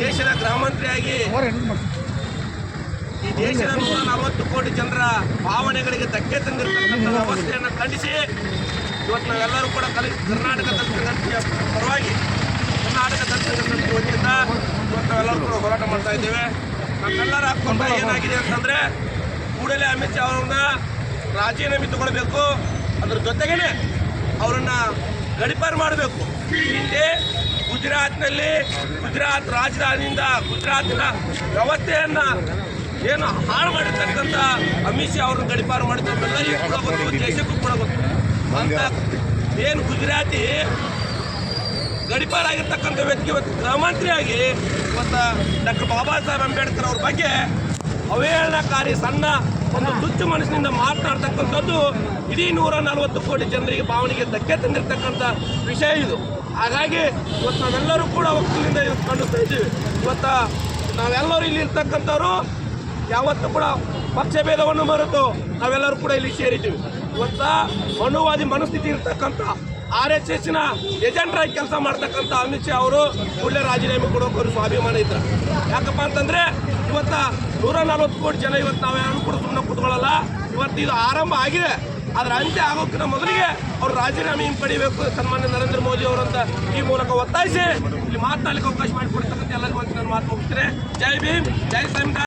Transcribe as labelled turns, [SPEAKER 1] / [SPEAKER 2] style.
[SPEAKER 1] ದೇಶದ ಗೃಹಮಂತ್ರಿಯಾಗಿ ಈ ದೇಶದ ನೂರ ನಲವತ್ತು ಕೋಟಿ ಜನರ ಭಾವನೆಗಳಿಗೆ ಧಕ್ಕೆ ತಂದಿರತಕ್ಕಂಥ ವ್ಯವಸ್ಥೆಯನ್ನು ಖಂಡಿಸಿ ಇವತ್ತು ನಾವೆಲ್ಲರೂ ಕೂಡ ಕಲಿ ಕರ್ನಾಟಕ ದಲಿತ ಪರವಾಗಿ ಕರ್ನಾಟಕ ತಂತ್ರಜ್ಞಾನ ಹೊಂದಿದ್ದ ವತಿಯಿಂದ ಇವತ್ತು ನಾವೆಲ್ಲರೂ ಕೂಡ ಹೋರಾಟ ಮಾಡ್ತಾ ಇದ್ದೇವೆ. ನಮ್ಮೆಲ್ಲರ ಕೊಂಡ ಏನಾಗಿದೆ ಅಂತಂದ್ರೆ ಕೂಡಲೇ ಅಮಿತ್ ಶಾ ಅವರನ್ನ ರಾಜೀನಾಮೆ ತಗೊಳ್ಬೇಕು. ಅದ್ರ ಜೊತೆಗೇನೆ ಅವರನ್ನ ಗಡಿಪಾರು ಮಾಡಬೇಕು. ಹಿಂದೆ ಗುಜರಾತ್ನಲ್ಲಿ ಗುಜರಾತ್ ರಾಜಧಾನಿಯಿಂದ ಗುಜರಾತಿನ ವ್ಯವಸ್ಥೆಯನ್ನು ಏನು ಹಾಳು ಮಾಡಿರ್ತಕ್ಕಂಥ ಅಮಿತ್ ಶಾ ಅವ್ರನ್ನ ಗಡಿಪಾರು ಮಾಡಿದ್ದು ಈಗ ಕೂಡ ಗೊತ್ತು ದೇಶಕ್ಕೂ ಕೂಡ ಗೊತ್ತು. ಅಂತ ಏನು ಗುಜರಾತಿ ಗಡಿಪಾರಾಗಿರ್ತಕ್ಕಂಥ ವ್ಯಕ್ತಿ ಇವತ್ತು ಗೃಹಮಂತ್ರಿಯಾಗಿ ಇವತ್ತು ಡಾಕ್ಟರ್ ಬಾಬಾ ಸಾಹೇಬ್ ಅಂಬೇಡ್ಕರ್ ಅವ್ರ ಬಗ್ಗೆ ಅವಹೇಳನಕಾರಿ ಸಣ್ಣ ಒಂದು ತುಚ್ಚು ಮನಸ್ಸಿನಿಂದ ಮಾತನಾಡ್ತಕ್ಕಂಥದ್ದು ಇಡೀ ನೂರ ನಲವತ್ತು ಕೋಟಿ ಜನರಿಗೆ ಭಾವನೆಗೆ ಧಕ್ಕೆ ತಂದಿರತಕ್ಕಂಥ ವಿಷಯ ಇದು. ಹಾಗಾಗಿ ಇವತ್ತು ನಾವೆಲ್ಲರೂ ಕೂಡ ಒಕ್ಕಲಿಂದ ಇವತ್ತು ಇದ್ದೀವಿ. ಇವತ್ತು ನಾವೆಲ್ಲರೂ ಇಲ್ಲಿ ಇರ್ತಕ್ಕಂಥವ್ರು, ಯಾವತ್ತೂ ಕೂಡ ಪಕ್ಷ ಭೇದವನ್ನು ಮರೆತು ನಾವೆಲ್ಲರೂ ಕೂಡ ಇಲ್ಲಿ ಸೇರಿದ್ದೀವಿ. ಇವತ್ತ ಮನುವಾದಿ ಮನಸ್ಥಿತಿ ಇರ್ತಕ್ಕಂಥ ಆರ್ ಎಸ್ ಎಸ್ನ ಏಜೆಂಟ್ರಾಗಿ ಕೆಲಸ ಮಾಡ್ತಕ್ಕಂಥ ಅಮಿತ್ ಶಾ ಅವರು ಒಳ್ಳೆ ರಾಜೀನಾಮೆ ಕೊಡೋಕೆ ಸ್ವಾಭಿಮಾನ ಇದ್ರು. ಯಾಕಪ್ಪ ಅಂತಂದ್ರೆ ಇವತ್ತ ನೂರ ನಲವತ್ತು ಕೋಟಿ ಜನ ಇವತ್ತು ನಾವ್ಯಾರು ಕೂಡ ಸುಮ್ಮನೆ ಕೂತ್ಕೊಳ್ಳಲ್ಲ. ಇವತ್ತು ಇದು ಆರಂಭ ಆಗಿದೆ. ಆದ್ರೆ ಅಂತ್ಯ ಆಗೋಕ್ಕಿಂತ ಮೊದಲಿಗೆ ಅವ್ರು ರಾಜೀನಾಮೆ ಹಿಂಪಡಿಬೇಕು ಸನ್ಮಾನ್ಯ ನರೇಂದ್ರ ಮೋದಿ ಅವರಂತ ಈ ಮೂಲಕ ಒತ್ತಾಯಿಸಿ ಇಲ್ಲಿ ಮಾತನಾಡಲಿಕ್ಕೆ ಅವಕಾಶ ಮಾಡಿಕೊಡ್ತಕ್ಕಂಥ ಎಲ್ಲರಿಗೂ ಅಂತ ನಾನು ಮಾತು ಮುಗಿಸ್ತೇನೆ. ಜೈ ಭೀಮ್, ಜೈ ಸಂವಿಧಾನ